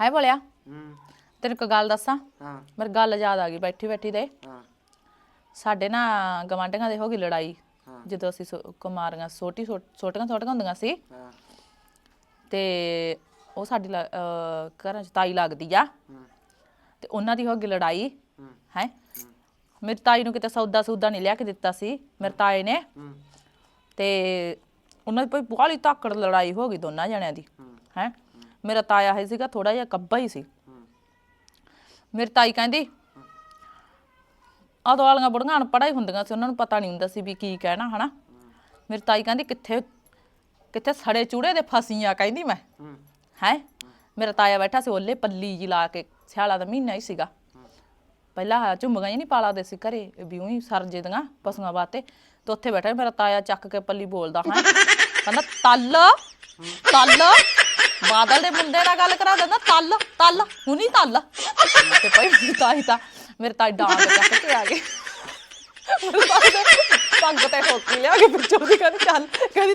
ਹਾਏ ਬੋਲਿਆ ਹੂੰ। ਤੈਨੂੰ ਇੱਕ ਗੱਲ ਦੱਸਾਂ? ਹਾਂ। ਮੇਰੀ ਗੱਲ ਯਾਦ ਆ ਗਈ ਬੈਠੀ ਬੈਠੀ ਦੇ। ਹਾਂ। ਸਾਡੇ ਨਾ ਗਵਾਂਢੀਆਂ ਦੇ ਹੋ ਗਈ ਲੜਾਈ। ਹਾਂ। ਜਦੋਂ ਅਸੀਂ ਸੋ- ਕੁਮਾਰੀਆਂ ਛੋਟੀ ਛੋਟ- ਛੋਟੀਆਂ ਛੋਟੀਆਂ ਹੁੰਦੀਆਂ ਸੀ। ਹਾਂ। ਤੇ ਉਹ ਸਾਡੀ ਲ- ਅਹ ਘਰਾਂ ਚ ਤਾਈ ਲੱਗਦੀ ਆ। ਹੂੰ। ਤੇ ਉਹਨਾਂ ਦੀ ਹੋ ਗਈ ਲੜਾਈ। ਹੂੰ। ਹੈ? ਮੇਰੀ ਤਾਈ ਨੂੰ ਕਿਤੇ ਸੌਦਾ ਸੌਦਾ ਨਹੀਂ ਲਿਆ ਕੇ ਦਿੱਤਾ ਸੀ ਮੇਰੇ ਤਾਏ ਨੇ। ਹੂੰ। ਤੇ ਉਹਨਾਂ ਦੀ ਕੋਈ ਬਹੁਤ ਧਾਕੜ ਲੜਾਈ ਹੋ ਗਈ ਦੋਨਾਂ ਜਣਿਆਂ ਦੀ। ਹੂੰ। ਮੇਰਾ ਤਾਇਆ ਹੈ ਸੀਗਾ ਥੋੜਾ ਜਿਹਾ ਕੱਬਾ ਹੀ ਸੀ। ਹੂੰ ਮੇਰੀ ਤਾਈ ਕਹਿੰਦੀ, ਆਹ ਵਾਲੀਆਂ ਬੁੜੀਆਂ ਅਨਪੜ੍ਹਾਂ ਹੀ ਹੁੰਦੀਆਂ ਸੀ, ਉਹਨਾਂ ਨੂੰ ਪਤਾ ਨਹੀਂ ਹੁੰਦਾ ਸੀ ਵੀ ਕੀ ਕਹਿਣਾ, ਹਨਾ? ਮੇਰੀ ਤਾਈ ਕਹਿੰਦੀ, ਕਿੱਥੇ ਕਿੱਥੇ ਸੜੇ ਚੂੜੇ ਦੇ ਫਸੀਆਂ ਕਹਿੰਦੀ ਮੈਂ। ਹੂੰ? ਹੈ ਮੇਰਾ ਤਾਇਆ ਬੈਠਾ ਸੀ ਓਲੇ ਪੱਲੀ ਜੀ ਲਾ ਕੇ, ਸਿਆਲਾ ਦਾ ਮਹੀਨਾ ਹੀ ਸੀਗਾ। ਪਹਿਲਾਂ ਝੁੰਮਗਾ ਹੀ ਨਹੀਂ ਪਾਲਾਦੇ ਸੀ ਘਰੇ ਵੀ ਉਹੀ ਸਰਜੇ ਦੀਆਂ ਪਸ਼ੂਆਂ ਵਾਸਤੇ। ਤੇ ਉੱਥੇ ਬੈਠਾ ਮੇਰਾ ਤਾਇਆ ਚੱਕ ਕੇ ਪੱਲੀ ਬੋਲਦਾ, ਹਾਂ? ਕਹਿੰਦਾ, ਤਲ ਤਲ ਬਾਦਲ ਦੇ ਮੁੰਡੇ ਨਾਲ ਗੱਲ ਕਰਾ ਦਿੰਦਾ, ਤੱਲ ਤੱਲ, ਹੁਣੀ ਤੱਲ। ਤੇ ਭਾਈ ਮੇਰੀ ਤਾਈ ਤਾਂ ਮੇਰੇ ਤਾਈ ਡਾਂਗ ਚੱਕ ਕੇ ਆ ਗਏ। ਮੇਰੇ ਤਾਈ ਪੱਗ ਤੇ ਠੋਕੀ ਲਿਆ ਕੇ ਪਿੱਛੋਂ ਦੀ ਕਹਿੰਦੀ, ਚੱਲ, ਕਹਿੰਦੀ